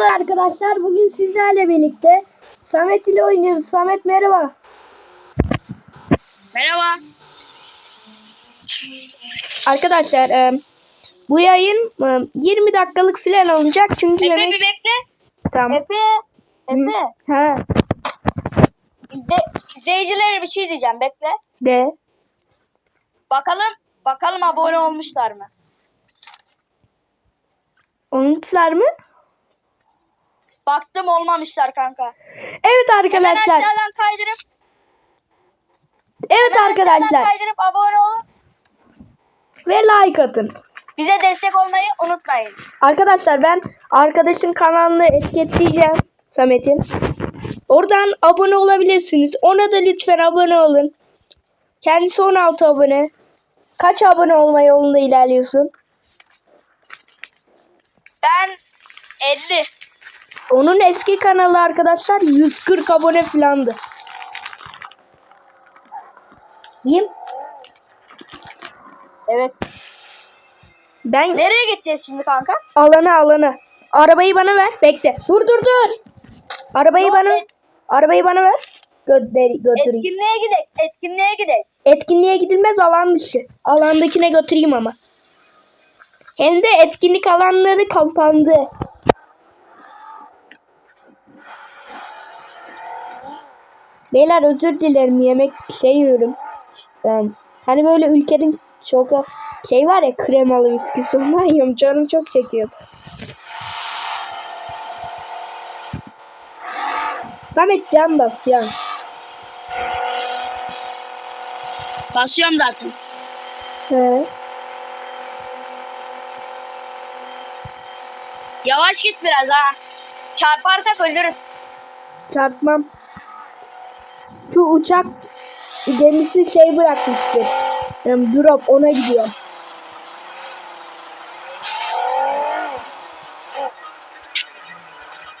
Merhabalar arkadaşlar. Bugün sizlerle birlikte Samet ile oynuyoruz. Samet merhaba. Merhaba. Arkadaşlar e, bu yayın e, 20 dakikalık filan olacak çünkü Efe yemek bir bekle. tamam. Efe. Efe. Ha İzle, izleyicilere bir şey diyeceğim. Bekle. de Bakalım. Bakalım abone olmuşlar mı? unutlar mı? Baktım olmamışlar kanka. Evet Hemen arkadaşlar. aşağıdan kaydırıp Evet hemen arkadaşlar. kaydırıp abone olun. Ve like atın. Bize destek olmayı unutmayın. Arkadaşlar ben arkadaşın kanalını etiketleyeceğim Samet'in. Oradan abone olabilirsiniz. Ona da lütfen abone olun. Kendisi 16 abone. Kaç abone olma yolunda ilerliyorsun? Ben 50. Onun eski kanalı arkadaşlar 140 abone filandı. Yim. Evet. Ben Nereye gideceğiz şimdi kanka? alana alana. Arabayı bana ver. Bekle. Dur dur dur. Arabayı Yok, bana et- Arabayı bana ver. Gönder, götüreyim. Etkinliğe gidelim. Etkinliğe gidelim. Etkinliğe gidilmez alan dışı. Alandakine götüreyim ama. Hem de etkinlik alanları kapandı. Beyler özür dilerim yemek şey yiyorum. Ben, hani böyle ülkenin çok şey var ya kremalı viskisi ondan yiyorum. Canım çok çekiyor. Samet can bas can. Basıyorum zaten. He. Yavaş git biraz ha. Çarparsak ölürüz. Çarpmam. Şu uçak gemisi şey bırakmıştı. Yani drop ona gidiyor.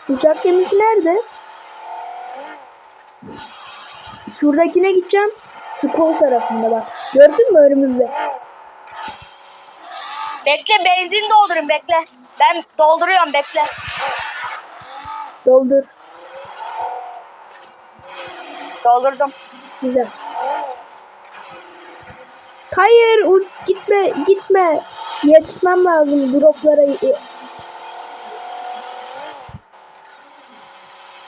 Uçak gemisi nerede? Şuradakine gideceğim. Skol tarafında bak. Gördün mü önümüzde? Bekle benzin doldurun bekle. Ben dolduruyorum bekle. Doldur. Doldurdum. Güzel. Hayır gitme gitme. Yetişmem lazım droplara.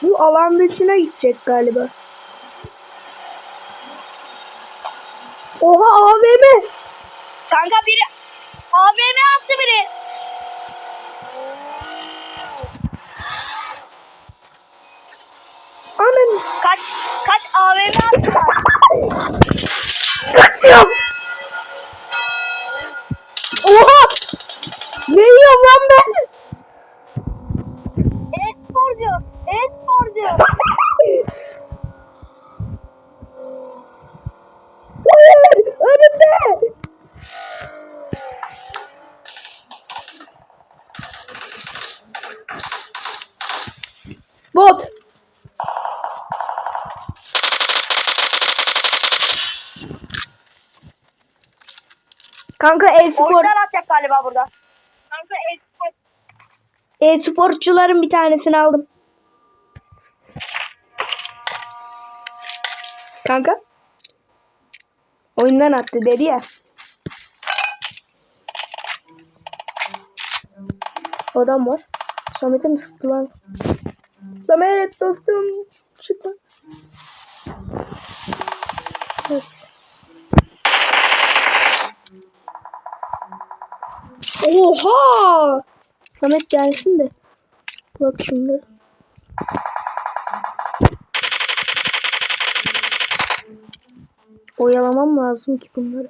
Bu alan dışına gidecek galiba. Oha AVM. Kanka biri AVM attı biri. Anam Kaç kaç AVM attı. kaçıyorum. Oha. Ne yiyorum lan ben? E-sporcu. E-sporcu. Önümde. Bot. Kanka e-spor Oyundan atacak galiba burada. Kanka e-spor. e-sporcuların bir tanesini aldım. Kanka. Oyundan attı dedi ya. Adam var. Samet'e mi sıktı lan? Samet dostum. Çıkma. Evet. Oha! Samet gelsin de. Bak şunları. Oyalamam lazım ki bunları.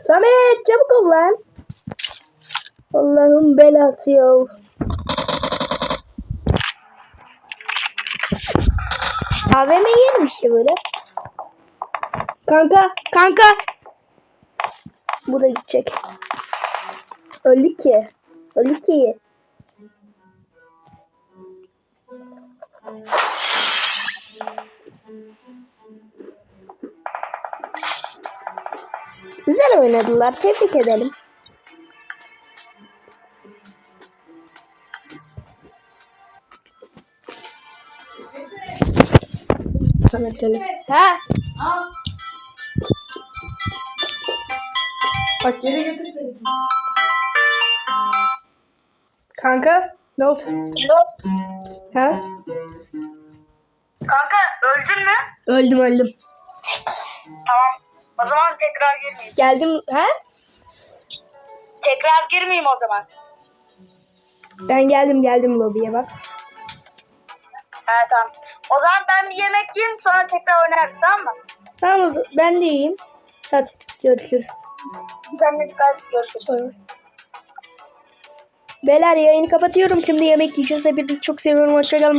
Samet çabuk ol lan. Allah'ın belası ya. AVM yerim işte böyle. Kanka, kanka. Bu da gidecek. Öldü ki. Öldü ki. Güzel oynadılar. Tebrik edelim. Sana telef. Ha? Bak geri getir telefonu. Kanka ne oldu? Ha? Kanka öldün mü? Öldüm öldüm. Tamam. O zaman tekrar girmeyeyim. Geldim. Ha? Tekrar girmeyeyim o zaman. Ben geldim geldim lobiye bak. Ha tamam. O zaman ben bir yemek yiyeyim sonra tekrar oynarız tamam mı? Tamam ben de iyiyim. Hadi görüşürüz. Ben de görüşürüz. Bay. Beyler yayını kapatıyorum. Şimdi yemek yiyeceğiz. Hepinizi çok seviyorum. Hoşçakalın.